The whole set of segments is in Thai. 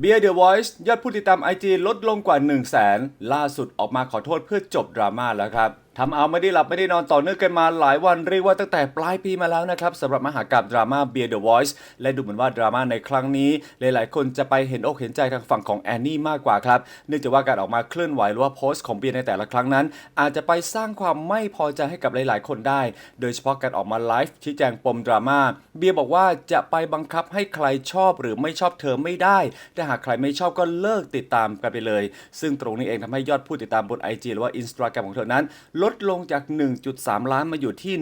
เบียร์เดอะ Voice ยอดผู้ติดตาม IG ลดลงกว่า 1 0 0 0 0แสนล่าสุดออกมาขอโทษเพื่อจบดราม่าแล้วครับ ทำเอาไม่ได้หลับไม่ได้นอนต่อเนื่องกันมาหลายวันเรียกว่าตั้งแต่ปลายปีมาแล้วนะครับสำหรับมหากาบดราม่าเบียร์เดอะ Voice และดูเหมือนว่าดราม่าในครั้งนี้ หลายๆ คนจะไปเห็นอกเห็นใจทางฝั่งของแอนนี่มากกว่าครับเนื่องจากว่าการออกมาเคลื่อนไหวหรือว่าโพสต์ของเบียร์ในแต่ละครั้งนั้น อาจจะไปสร้างความไม่พอใจให้กับหลาย ๆ คนได้ โดยเฉพาะการออกมาไลฟ์ชี้แจงปมดราม่าเบียร์บอกว่าจะไปบังคับให้ใครชอบหรือไม่ชอบเธอไม่ได้แต่หากใครไม่ชอบก็เลิกติดตามกันไปเลย ซึ่งตรงนี้เองทำให้ยอดผู้ติดตามบน IG หรือว่า Instagram ของเธอนั้นลดลงจาก 1.3 ล้านมาอยู่ที่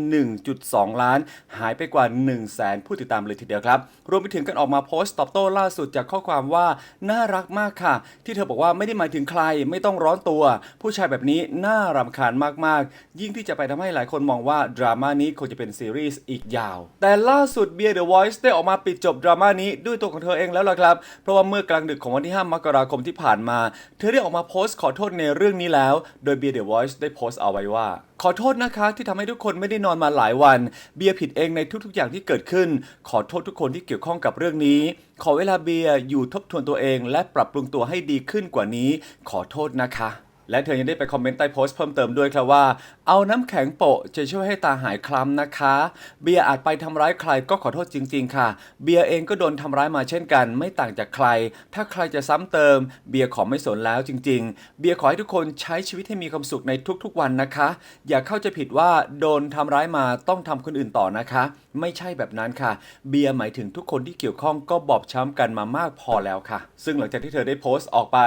1.2 ล้าน หายไปกว่า 1 0 0 0 0แสนผู้ติดตามเลยทีเดียวครับ รวมไปถึงการออกมาโพสต์ตอบโต้ล่าสุดจากข้อความว่า น่ารักมากค่ะ ที่เธอบอกว่าไม่ได้หมายถึงใครไม่ต้องร้อนตัว ผู้ชายแบบนี้น่ารำคาญมากๆ ยิ่งที่จะไปทำให้หลายคนมองว่าดราม่านี้คงจะเป็นซีรีส์อีกยาว แต่ล่าสุดเบียร์เดอะวอยซ์ได้ออกมาปิดจบดราม่านี้ด้วยตัวของเธอเองแล้วล่ะครับ เพราะว่าเมื่อกลางดึกของวันที่ 5 มกราคมที่ผ่านมา เธอได้ออกมาโพสต์ขอโทษในเรื่องนี้แล้ว โดยเบียร์เดอะวอยซ์ได้โพสต์เอาไว้ว่า ขอโทษนะคะที่ทำให้ทุกคนไม่ได้นอนมาหลายวัน เบียร์ผิดเองในทุก ๆ อย่างที่เกิดขึ้น ขอโทษทุกคนที่เกี่ยวข้องกับเรื่องนี้ ขอเวลาเบียร์อยู่ทบทวนตัวเอง และปรับปรุงตัวให้ดีขึ้นกว่านี้ ขอโทษนะคะ และเธอยังได้ไปคอมเมนต์ใต้โพสต์เพิ่มเติมด้วยครับว่า เอาน้ำแข็งโปะจะช่วยให้ตาหายคล้ำนะคะ เบียร์อาจไปทำร้ายใครก็ขอโทษจริง ๆ ค่ะ เบียร์เองก็โดนทำร้ายมาเช่นกัน ไม่ต่างจากใคร ถ้าใครจะซ้ำเติม เบียร์ขอไม่สนแล้วจริง ๆ เบียร์ขอให้ทุกคนใช้ชีวิตให้มีความสุขในทุกๆวันนะคะ อย่าเข้าใจผิดว่าโดนทำร้ายมาต้องทำคนอื่นต่อนะคะ ไม่ใช่แบบนั้นค่ะ เบียร์หมายถึงทุกคนที่เกี่ยวข้องก็บอบช้ำกันมามากพอแล้วค่ะ ซึ่งหลังจากที่เธอได้โพสต์ออกไป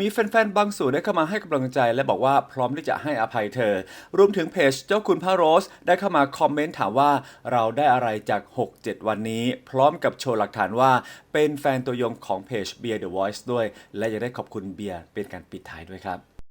มีแฟนๆบางส่วนได้เข้ามาให้กำลังใจและบอกว่าพร้อมที่จะให้อภัยเธอ รวมถึงเพจเจ้าคุณพระโรส ได้เข้ามาคอมเมนต์ถามว่าเราได้อะไรจาก 6-7 วันนี้ พร้อมกับโชว์หลักฐานว่า เป็นแฟนตัวยงของเพจเบียร์ The Voice ด้วย และยังได้ขอบคุณเบียร์เป็นการปิดท้ายด้วยครับ